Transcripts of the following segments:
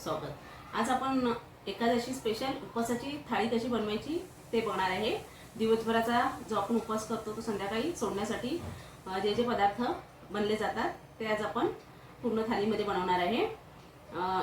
खूप स्वागत आज आपण एकादशी स्पेशल उपवासाची थाळी कशी बनवायची ते बघणार आहे. दिवसभराचा जो आपण उपवास करतो तो संध्याकाळी सोडण्यासाठी जे जे पदार्थ बनले जातात ते आज आपण पूर्ण थाळीमध्ये बनवणार आहे.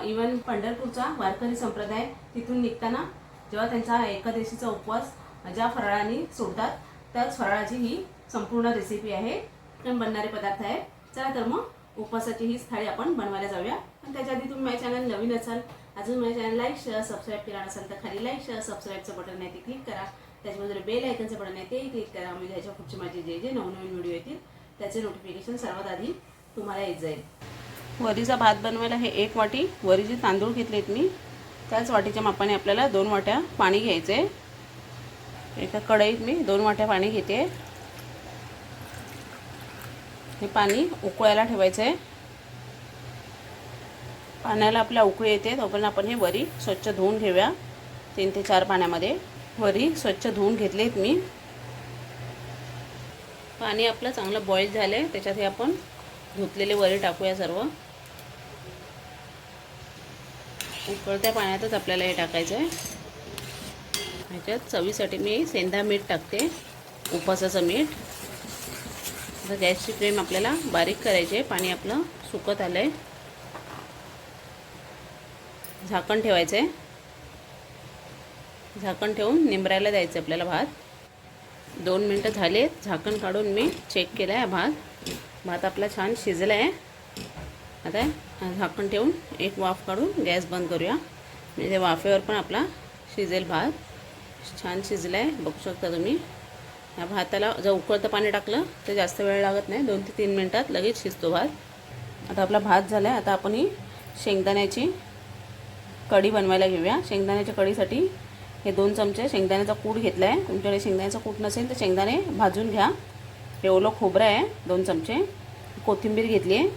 इवन पंढरपूरचा वारकरी संप्रदाय तिथून निघताना जेव्हा त्यांचा एकादशीचा उपवास ज्या फराळाने सोडतात त्याच फराळाची ही संपूर्ण रेसिपी आहे. पण बनणारे पदार्थ आहे चला तर मग उपवासाची हीच थाळी आपण बनवायला जाऊया. पण त्याच्या आधी तुम्ही माझ्या चॅनल नवीन असाल अजून माझ्या चॅनल लाईक शेअर सबस्क्राईब केला नसाल तर खाली लाईक शेअर सबस्क्राईबचं बटन आहे ते क्लिक करा. त्याच्याबद्दल बेल आयकनचं बटन आहे तेही क्लिक करा. म्हणजे ह्याच्या पुढचे माझे जे जे नवनवीन व्हिडिओ येतील त्याचे नोटिफिकेशन सर्वात आधी तुम्हाला येत जाईल. वरीचा भात बनवायला हे एक वाटी. वरीचे तांदूळ घेतलेत मी. त्याच वाटीच्या मापाने आपल्याला दोन वाट्या पाणी घ्यायचे एका कढईत मी दोन वाट्या पाणी घेते. हे पाणी उकळायला ठेवायचं आहे. पाण्याला आपल्या उकळी येते तोपर्यंत आपण हे वरी स्वच्छ धुवून घेऊया. तीन ते चार पाण्यामध्ये वरी स्वच्छ धुवून घेतलेत मी. पाणी आपलं चांगलं बॉईल झालं आहे त्याच्यात हे आपण धुतलेले वरी टाकूया सर्व. उकळत्या पाण्यातच आपल्याला हे टाकायचं आहे ह्याच्यात चवीसाठी मी सेंधा मीठ टाकते उपासाचं मीठ. आता गॅसची फ्लेम आपल्याला बारीक करायची आहे. पाणी आपलं सुकत आलं आहे झाकण ठेवायचं आहे झाकण ठेवून निंबरायला द्यायचं आपल्याला भात. दोन मिनटं झाले. झाकण काढून मी चेक केला आहे भात. भात आपला छान शिजला आहे आता झाकण ठेवून एक वाफ काढून गॅस बंद करूया. म्हणजे वाफेवर पण आपला शिजेल भात. छान शिजला आहे बघू शकता तुम्ही. ह्या भाताला जर उकळतं पाणी टाकलं तर जास्त वेळ लागत नाही. दोन ते तीन मिनटात लगेच शिजतो भात. आता आपला भात झाला आहे आता आपण ही शेंगदाण्याची कढी बनवायला घेऊया. शेंगदाण्याच्या कढीसाठी हे दोन चमचे शेंगदाण्याचा कूट घेतला आहे तुमच्याकडे शेंगदाण्याचा कूट नसेल तर शेंगदाणे भाजून घ्या. हे ओलं खोबरं आहे दोन चमचे. कोथिंबीर घेतली आहे.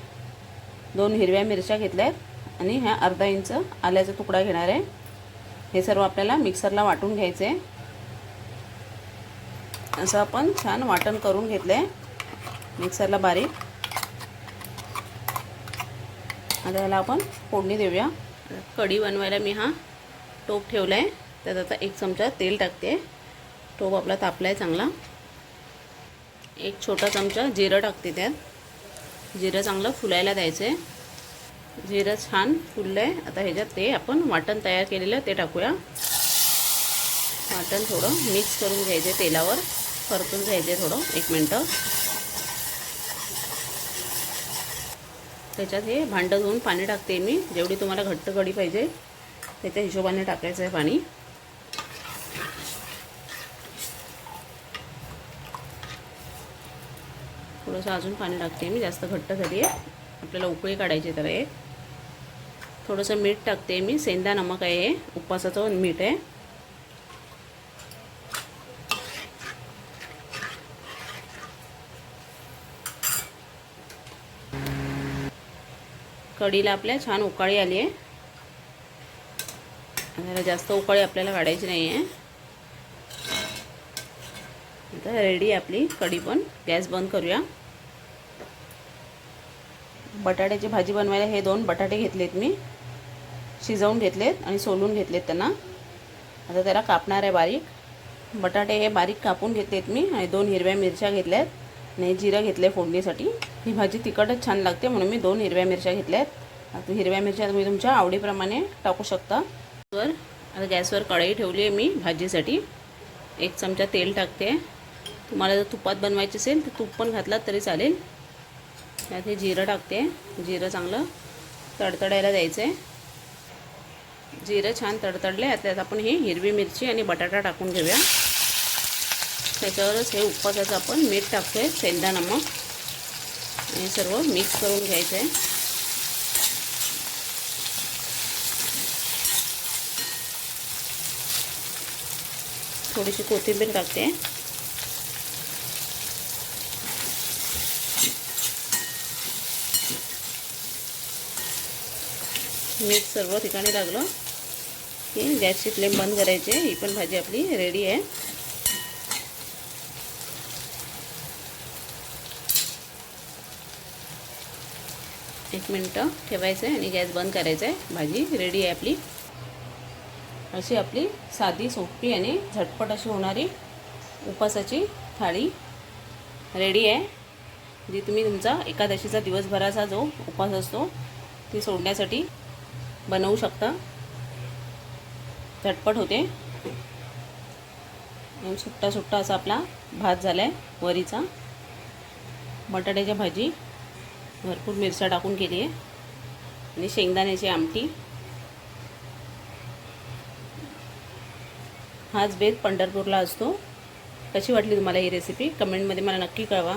दोन हिरव्या मिरच्या घेतल्या आहेत आणि ह्या अर्धा इंच आल्याचा तुकडा घेणार आहे. हे सर्व आपल्याला मिक्सरला वाटून घ्यायचं आहे असं आपण छान वाटण करून घेतलं आहे मिक्सरला बारीक. आता याला आपण फोडणी देऊया. कढी बनवायला मी हा टोप ठेवला आहे त्यात आता एक चमचा तेल टाकते. टोप आपला तापला आहे चांगला. एक छोटा चमचा जिरं टाकते त्यात. जिरं चांगलं फुलायला द्यायचं आहे जिरं छान फुललं आहे आता ह्याच्यात ते आपण वाटण तयार केलेलं ते टाकूया. वाटण थोडं मिक्स करून घ्यायचे तेलावर. परतून घ्यायचे थोडं एक मिनटं. त्याच्यात हे भांडं धुवून पाणी टाकते मी. जेवढी तुम्हाला घट्ट कढी पाहिजे त्याच्या हिशोबाने टाकायचं आहे पाणी. थोडंसं अजून पाणी टाकते मी जास्त घट्ट झाली आहे. आपल्याला उकळी काढायची तर एक थोडंसं मीठ टाकते मी सेंदा नमक आहे उपवासाचं मीठ आहे. कढीला आपल्या छान उकाळी आली आहे. त्याला जास्त उकाळी आपल्याला काढायची नाही आहे. आता रेडी आपली कढी पण. गॅस बंद करूया. बटाट्याची भाजी बनवायला हे दोन बटाटे घेतलेत मी. शिजवून घेतलेत आणि सोलून घेतलेत त्यांना. आता त्याला कापणार आहे बारीक. बटाटे हे बारीक कापून घेतलेत मी आणि दोन हिरव्या मिरच्या घेतल्यात. नाही जिरं घेतलं आहे फोडणीसाठी. ही भाजी तिखटच छान लागते म्हणून मी दोन हिरव्या मिरच्या घेतल्या आहेत आता हिरव्या मिरच्या तुम्ही तुमच्या आवडीप्रमाणे टाकू शकता. तर आता गॅसवर कढई ठेवली आहे मी भाजीसाठी. एक चमचा तेल टाकते. तुम्हाला जर तुपात बनवायची असेल तर तूप पण घातलात तरी चालेल. त्यात हे जिरं टाकते. जिरं चांगलं तडतडायला द्यायचं आहे जिरं छान तडतडले आहे त्यात आपण ही हिरवी मिरची आणि बटाटा टाकून घेऊया. त्याच्यावरच हे उपवासाचं आपण मीठ टाकतो आहे सेंदा मग. आणि सर्व मिक्स करून घ्यायचं आहे थोडीशी कोथिंबीर टाकते. मीठ सर्व ठिकाणी लागलं. की गॅसची फ्लेम बंद करायची ही पण भाजी आपली रेडी आहे. एक मिनटं ठेवायचं आहे आणि गॅस बंद करायचा आहे. भाजी रेडी आहे आपली. अशी आपली साधी सोपी आणि झटपट अशी होणारी उपासाची थाळी रेडी आहे. जी तुम्ही तुमचा एकादशीचा दिवसभराचा जो उपास असतो ती सोडण्यासाठी बनवू शकता. झटपट होते. सुट्टा सुट्टा असा आपला भात झाला आहे वरीचा. बटाट्याची भाजी भरपूर मिरच्या टाकून केली आहे. आणि शेंगदाण्याची आमटी. हाच बेत पंढरपूरला असतो. कशी वाटली तुम्हाला ही रेसिपी कमेंटमध्ये मला नक्की कळवा.